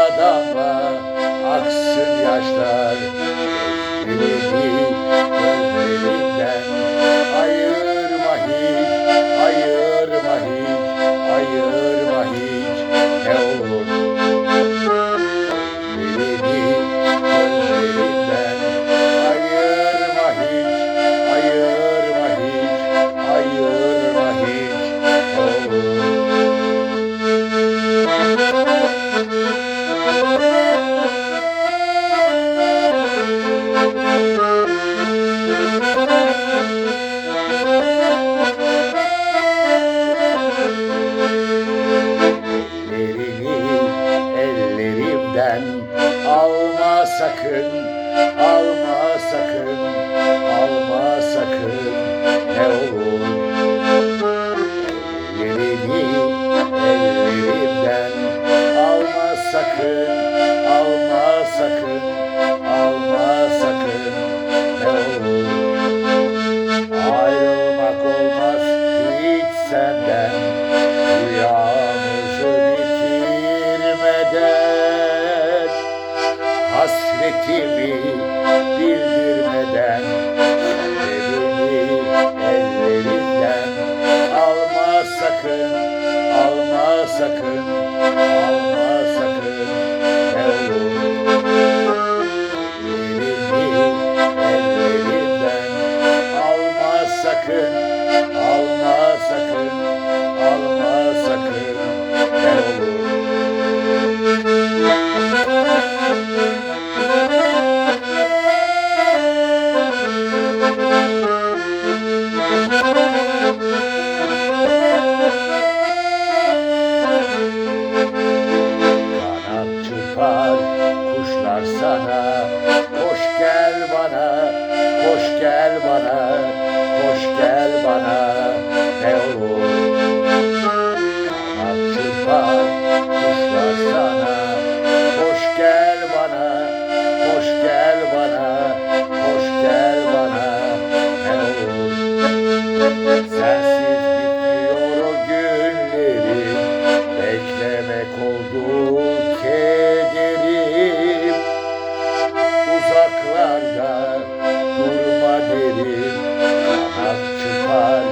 adama aksın yaşlar Beni Ellerini ellerimden alma sakın, alma Hasretimi bildirmeden Sen de beni ellerinden Alma sakın, alma sakın sana. Koş gel bana, koş gel bana Koş gel bana. Ne olur Kanat çırpar kuşlar sana. Koş gel bana, koş gel bana Koş gel bana. Ne olur Sensiz bitmiyor o günlerim Beklemek oldu Uzaklarda durma derim Kanat çırpar